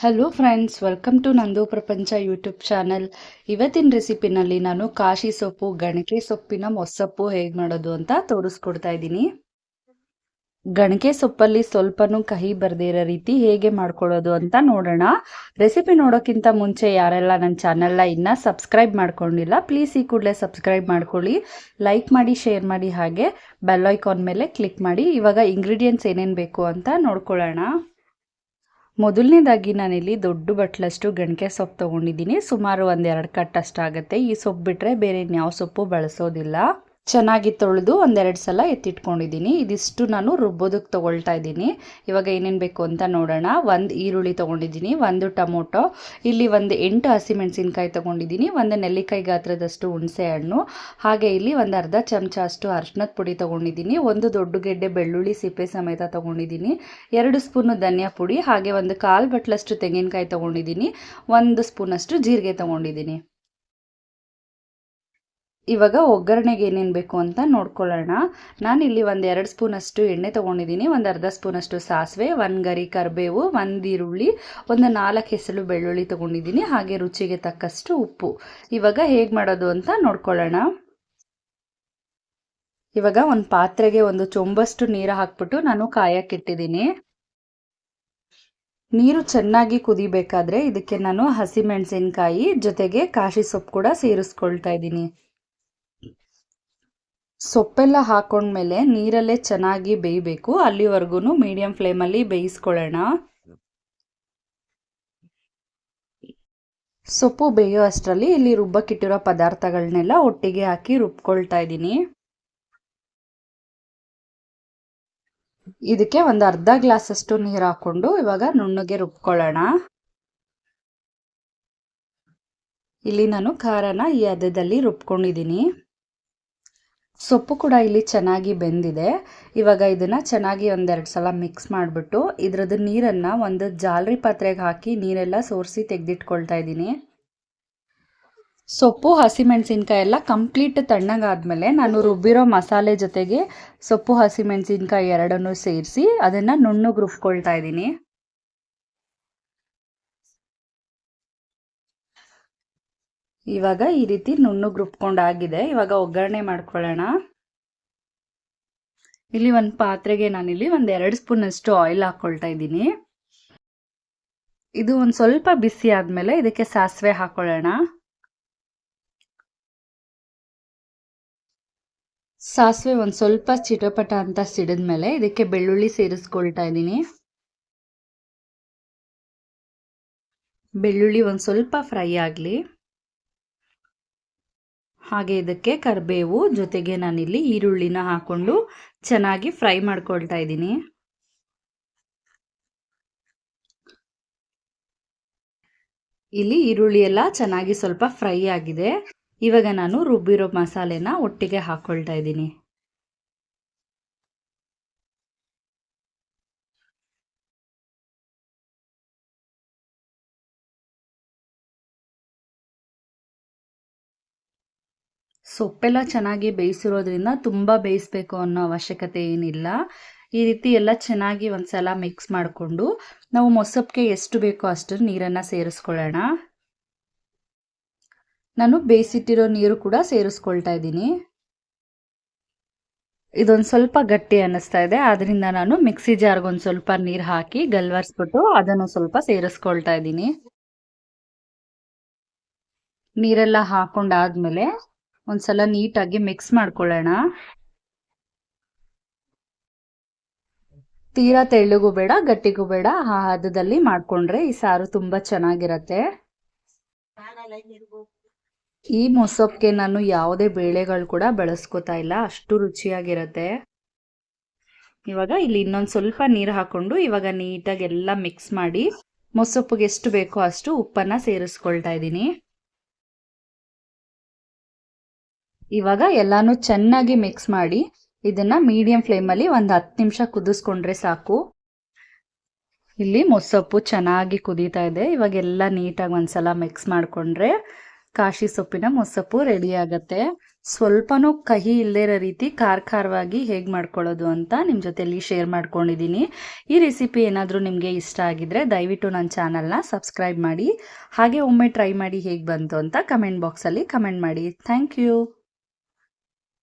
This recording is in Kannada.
ಹಲೋ ಫ್ರೆಂಡ್ಸ್ ವೆಲ್ಕಮ್ ಟು ನಂದು ಪ್ರಪಂಚ ಯೂಟ್ಯೂಬ್ ಚಾನಲ್ ಇವತ್ತಿನ ರೆಸಿಪಿನಲ್ಲಿ ನಾನು ಕಾಶಿ ಸೊಪ್ಪು, ಗಣಕೆ ಸೊಪ್ಪಿನ ಮೊಸಪ್ಪು ಹೇಗೆ ಮಾಡೋದು ಅಂತ ತೋರಿಸ್ಕೊಡ್ತಾ ಇದ್ದೀನಿ. ಗಣಕೆ ಸೊಪ್ಪಲ್ಲಿ ಸ್ವಲ್ಪನೂ ಕಹಿ ಬರ್ದೇ ಇರೋ ರೀತಿ ಹೇಗೆ ಮಾಡ್ಕೊಳ್ಳೋದು ಅಂತ ನೋಡೋಣ. ರೆಸಿಪಿ ನೋಡೋಕ್ಕಿಂತ ಮುಂಚೆ ಯಾರೆಲ್ಲ ನನ್ನ ಚಾನಲ್ನ ಇನ್ನೂ ಸಬ್ಸ್ಕ್ರೈಬ್ ಮಾಡ್ಕೊಂಡಿಲ್ಲ ಪ್ಲೀಸ್ ಈ ಕೂಡಲೇ ಸಬ್ಸ್ಕ್ರೈಬ್ ಮಾಡ್ಕೊಳ್ಳಿ. ಲೈಕ್ ಮಾಡಿ ಶೇರ್ ಮಾಡಿ ಹಾಗೆ ಬೆಲ್ ಮೇಲೆ ಕ್ಲಿಕ್ ಮಾಡಿ. ಇವಾಗ ಇಂಗ್ರೀಡಿಯೆಂಟ್ಸ್ ಏನೇನು ಬೇಕು ಅಂತ ನೋಡ್ಕೊಳ್ಳೋಣ. ಮೊದಲನೇದಾಗಿ ನಾನಿಲ್ಲಿ ದೊಡ್ಡ ಬಟ್ಲಷ್ಟು ಗಣಕೆ ಸೊಪ್ಪು ತೊಗೊಂಡಿದ್ದೀನಿ. ಸುಮಾರು ಒಂದೆರಡು ಕಟ್ ಅಷ್ಟಾಗುತ್ತೆ ಈ ಸೊಪ್ಪು ಬಿಟ್ಟರೆ ಬೇರೆ ಇನ್ಯಾವ ಸೊಪ್ಪು ಬಳಸೋದಿಲ್ಲ. ಚೆನ್ನಾಗಿ ತೊಳೆದು ಒಂದೆರಡು ಸಲ ಎತ್ತಿಟ್ಕೊಂಡಿದ್ದೀನಿ. ಇದಿಷ್ಟು ನಾನು ರುಬ್ಬೋದಕ್ಕೆ ತೊಗೊಳ್ತಾ ಇದ್ದೀನಿ. ಇವಾಗ ಏನೇನು ಬೇಕು ಅಂತ ನೋಡೋಣ. ಒಂದು ಈರುಳ್ಳಿ ತೊಗೊಂಡಿದ್ದೀನಿ, ಒಂದು ಟೊಮೊಟೊ, ಇಲ್ಲಿ ಒಂದು ಎಂಟು ಹಸಿಮೆಣಸಿನ್ಕಾಯಿ ತೊಗೊಂಡಿದ್ದೀನಿ, ಒಂದು ನೆಲ್ಲಿಕಾಯಿ ಗಾತ್ರದಷ್ಟು ಹುಣಸೆ ಹಣ್ಣು, ಹಾಗೆ ಇಲ್ಲಿ ಒಂದು ಅರ್ಧ ಚಮಚ ಅಷ್ಟು ಅರ್ಶಿನದ ಪುಡಿ ತೊಗೊಂಡಿದ್ದೀನಿ, ಒಂದು ದೊಡ್ಡ ಗೆಡ್ಡೆ ಬೆಳ್ಳುಳ್ಳಿ ಸಿಪ್ಪೆ ಸಮೇತ ತೊಗೊಂಡಿದ್ದೀನಿ, ಎರಡು ಸ್ಪೂನು ಧನಿಯಾ ಪುಡಿ, ಹಾಗೆ ಒಂದು ಕಾಲು ಬಟ್ಲಷ್ಟು ತೆಂಗಿನಕಾಯಿ ತೊಗೊಂಡಿದ್ದೀನಿ, ಒಂದು ಸ್ಪೂನಷ್ಟು ಜೀರಿಗೆ ತೊಗೊಂಡಿದ್ದೀನಿ. ಇವಾಗ ಒಗ್ಗರಣೆಗೆ ಏನೇನು ಬೇಕು ಅಂತ ನೋಡ್ಕೊಳ್ಳೋಣ. ನಾನಿಲ್ಲಿ ಒಂದು ಎರಡು ಸ್ಪೂನಷ್ಟು ಎಣ್ಣೆ ತೊಗೊಂಡಿದ್ದೀನಿ ಒಂದು ಅರ್ಧ ಸ್ಪೂನಷ್ಟು ಸಾಸಿವೆ, ಒಂದು ಗರಿ ಕರಿಬೇವು, ಒಂದು ಈರುಳ್ಳಿ, ಒಂದು ನಾಲ್ಕು ಹೆಸರು ಬೆಳ್ಳುಳ್ಳಿ ತೊಗೊಂಡಿದ್ದೀನಿ ಹಾಗೆ ರುಚಿಗೆ ತಕ್ಕಷ್ಟು ಉಪ್ಪು. ಇವಾಗ ಹೇಗೆ ಮಾಡೋದು ಅಂತ ನೋಡ್ಕೊಳ್ಳೋಣ. ಇವಾಗ ಒಂದು ಪಾತ್ರೆಗೆ ಒಂದು ಚೊಂಬಷ್ಟು ನೀರು ಹಾಕ್ಬಿಟ್ಟು ನಾನು ಕಾಯಕ್ಕಿಟ್ಟಿದ್ದೀನಿ ನೀರು ಚೆನ್ನಾಗಿ ಕುದಿಬೇಕಾದ್ರೆ ಇದಕ್ಕೆ ನಾನು ಹಸಿಮೆಣಸಿನಕಾಯಿ ಜೊತೆಗೆ ಕಾಶಿ ಸೊಪ್ಪು ಕೂಡ ಸೇರಿಸ್ಕೊಳ್ತಾ ಇದ್ದೀನಿ. ಸೊಪ್ಪೆಲ್ಲ ಹಾಕೊಂಡ್ಮೇಲೆ ನೀರಲ್ಲೇ ಚೆನ್ನಾಗಿ ಬೇಯಬೇಕು. ಅಲ್ಲಿವರೆಗೂ ಮೀಡಿಯಂ ಫ್ಲೇಮಲ್ಲಿ ಬೇಯಿಸ್ಕೊಳ್ಳೋಣ. ಸೊಪ್ಪು ಬೇಯೋ ಅಷ್ಟರಲ್ಲಿ ಇಲ್ಲಿ ರುಬ್ಬಕ್ಕಿಟ್ಟಿರೋ ಪದಾರ್ಥಗಳನ್ನೆಲ್ಲ ಒಟ್ಟಿಗೆ ಹಾಕಿ ರುಬ್ಕೊಳ್ತಾ ಇದ್ದೀನಿ. ಇದಕ್ಕೆ ಒಂದು ಅರ್ಧ ಗ್ಲಾಸಷ್ಟು ನೀರು ಹಾಕ್ಕೊಂಡು ಇವಾಗ ನುಣ್ಣಗೆ ರುಬ್ಕೊಳ್ಳೋಣ. ಇಲ್ಲಿ ನಾನು ಖಾರನ ಈ ಹದದಲ್ಲಿ ರುಬ್ಕೊಂಡಿದ್ದೀನಿ. ಸೊಪ್ಪು ಕೂಡ ಇಲ್ಲಿ ಚೆನ್ನಾಗಿ ಬೆಂದಿದೆ. ಇವಾಗ ಇದನ್ನು ಚೆನ್ನಾಗಿ ಒಂದೆರಡು ಸಲ ಮಿಕ್ಸ್ ಮಾಡಿಬಿಟ್ಟು ಇದ್ರದ್ದು ನೀರನ್ನು ಒಂದು ಜಾಲರಿ ಪಾತ್ರೆಗೆ ಹಾಕಿ ನೀರೆಲ್ಲ ಸೋರಿಸಿ ತೆಗೆದಿಟ್ಕೊಳ್ತಾ ಇದ್ದೀನಿ. ಸೊಪ್ಪು, ಹಸಿಮೆಣಸಿನ್ಕಾಯಿ ಎಲ್ಲ ಕಂಪ್ಲೀಟ್ ತಣ್ಣಗಾದ್ಮೇಲೆ ನಾನು ರುಬ್ಬಿರೋ ಮಸಾಲೆ ಜೊತೆಗೆ ಸೊಪ್ಪು, ಹಸಿಮೆಣಸಿನ್ಕಾಯಿ ಎರಡನ್ನೂ ಸೇರಿಸಿ ಅದನ್ನು ನುಣ್ಣಗೆ ರುಬ್ಕೊಳ್ತಾ ಇದ್ದೀನಿ. ಇವಾಗ ಈ ರೀತಿ ನುಣ್ಣಗೆ ರುಬ್ಕೊಂಡಾಗಿದೆ ಇವಾಗ ಒಗ್ಗರಣೆ ಮಾಡ್ಕೊಳ್ಳೋಣ. ಇಲ್ಲಿ ಒಂದು ಪಾತ್ರೆಗೆ ನಾನಿಲ್ಲಿ ಒಂದು ಎರಡು ಸ್ಪೂನಷ್ಟು ಆಯಿಲ್ ಹಾಕ್ಕೊಳ್ತಾ ಇದ್ದೀನಿ. ಇದು ಒಂದು ಸ್ವಲ್ಪ ಬಿಸಿ ಆದಮೇಲೆ ಇದಕ್ಕೆ ಸಾಸಿವೆ ಹಾಕೊಳ್ಳೋಣ. ಸಾಸಿವೆ ಒಂದು ಸ್ವಲ್ಪ ಚಿಟಪಟ ಅಂತ ಸಿಡಿದ್ಮೇಲೆ ಇದಕ್ಕೆ ಬೆಳ್ಳುಳ್ಳಿ ಸೇರಿಸ್ಕೊಳ್ತಾ ಇದ್ದೀನಿ. ಬೆಳ್ಳುಳ್ಳಿ ಒಂದು ಸ್ವಲ್ಪ ಫ್ರೈ ಆಗಲಿ. ಹಾಗೆ ಇದಕ್ಕೆ ಕರಿಬೇವು ಜೊತೆಗೆ ನಾನಿಲ್ಲಿ ಈರುಳ್ಳಿನ ಹಾಕೊಂಡು ಚೆನ್ನಾಗಿ ಫ್ರೈ ಮಾಡ್ಕೊಳ್ತಾ ಇದ್ದೀನಿ. ಇಲ್ಲಿ ಈರುಳ್ಳಿ ಎಲ್ಲ ಚೆನ್ನಾಗಿ ಸ್ವಲ್ಪ ಫ್ರೈ ಆಗಿದೆ. ಇವಾಗ ನಾನು ರುಬ್ಬಿರೋ ಮಸಾಲೆನ ಒಟ್ಟಿಗೆ ಹಾಕ್ಕೊಳ್ತಾ ಇದ್ದೀನಿ. ಸೊಪ್ಪೆಲ್ಲ ಚೆನ್ನಾಗಿ ಬೇಯಿಸಿರೋದ್ರಿಂದ ತುಂಬ ಬೇಯಿಸ್ಬೇಕು ಅನ್ನೋ ಅವಶ್ಯಕತೆ ಏನಿಲ್ಲ. ಈ ರೀತಿ ಎಲ್ಲ ಚೆನ್ನಾಗಿ ಒಂದ್ಸಲ ಮಿಕ್ಸ್ ಮಾಡಿಕೊಂಡು ನಾವು ಮೊಸಪ್ಪಿಗೆ ಎಷ್ಟು ಬೇಕೋ ಅಷ್ಟು ನೀರನ್ನು ಸೇರಿಸ್ಕೊಳ್ಳೋಣ. ನಾನು ಬೇಯಿಸಿಟ್ಟಿರೋ ನೀರು ಕೂಡ ಸೇರಿಸ್ಕೊಳ್ತಾ ಇದ್ದೀನಿ. ಇದೊಂದು ಸ್ವಲ್ಪ ಗಟ್ಟಿ ಅನ್ನಿಸ್ತಾ ಇದೆ. ಆದ್ದರಿಂದ ನಾನು ಮಿಕ್ಸಿ ಜಾರ್ಗೆ ಒಂದು ಸ್ವಲ್ಪ ನೀರು ಹಾಕಿ ಗಲ್ವರ್ಸ್ಬಿಟ್ಟು ಅದನ್ನು ಸ್ವಲ್ಪ ಸೇರಿಸ್ಕೊಳ್ತಾ ಇದ್ದೀನಿ. ನೀರೆಲ್ಲ ಹಾಕೊಂಡಾದ್ಮೇಲೆ ಒಂದ್ಸಲ ನೀಟಾಗಿ ಮಿಕ್ಸ್ ಮಾಡ್ಕೊಳ್ಳೋಣ. ತೀರಾ ತೆಳ್ಳಗೂ ಬೇಡ, ಗಟ್ಟಿಗೂ ಬೇಡ, ಆ ಹದದಲ್ಲಿ ಮಾಡ್ಕೊಂಡ್ರೆ ಈ ಸಾರು ತುಂಬಾ ಚೆನ್ನಾಗಿರತ್ತೆ. ಈ ಮೊಸಪ್ಗೆ ನಾನು ಯಾವುದೇ ಬೇಳೆಗಳು ಕೂಡ ಬಳಸ್ಕೊತಾ ಇಲ್ಲ, ಅಷ್ಟು ರುಚಿಯಾಗಿರತ್ತೆ. ಇವಾಗ ಇಲ್ಲಿ ಇನ್ನೊಂದು ಸ್ವಲ್ಪ ನೀರು ಹಾಕೊಂಡು ಇವಾಗ ನೀಟಾಗಿ ಎಲ್ಲ ಮಿಕ್ಸ್ ಮಾಡಿ ಮೊಸೊಪ್ಪಿಗೆ ಎಷ್ಟು ಬೇಕೋ ಅಷ್ಟು ಉಪ್ಪನ್ನ ಸೇರಿಸ್ಕೊಳ್ತಾ ಇದ್ದೀನಿ. ಇವಾಗ ಎಲ್ಲಾನು ಚೆನ್ನಾಗಿ ಮಿಕ್ಸ್ ಮಾಡಿ ಇದನ್ನ ಮೀಡಿಯಂ ಫ್ಲೇಮಲ್ಲಿ ಒಂದು ಹತ್ತು ನಿಮಿಷ ಕುದಿಸ್ಕೊಂಡ್ರೆ ಸಾಕು. ಇಲ್ಲಿ ಮೊಸೊಪ್ಪು ಚೆನ್ನಾಗಿ ಕುದೀತಾ ಇದೆ. ಇವಾಗ ಎಲ್ಲ ನೀಟಾಗಿ ಒಂದ್ಸಲ ಮಿಕ್ಸ್ ಮಾಡಿಕೊಂಡ್ರೆ ಕಾಶಿ ಸೊಪ್ಪಿನ ಮೊಸೊಪ್ಪು ರೆಡಿ ಆಗತ್ತೆ. ಸ್ವಲ್ಪನೂ ಕಹಿ ಇಲ್ಲದೇ ಇರೋ ರೀತಿ ಖಾರ ಖಾರವಾಗಿ ಹೇಗೆ ಮಾಡ್ಕೊಳ್ಳೋದು ಅಂತ ನಿಮ್ಮ ಜೊತೆಲಿ ಶೇರ್ ಮಾಡ್ಕೊಂಡಿದ್ದೀನಿ ಈ ರೆಸಿಪಿ ಏನಾದರೂ ನಿಮಗೆ ಇಷ್ಟ ಆಗಿದ್ರೆ ದಯವಿಟ್ಟು ನನ್ನ ಚಾನಲ್ನ ಸಬ್ಸ್ಕ್ರೈಬ್ ಮಾಡಿ, ಹಾಗೆ ಒಮ್ಮೆ ಟ್ರೈ ಮಾಡಿ ಹೇಗೆ ಬಂತು ಅಂತ ಕಮೆಂಟ್ ಬಾಕ್ಸಲ್ಲಿ ಕಮೆಂಟ್ ಮಾಡಿ. Thank you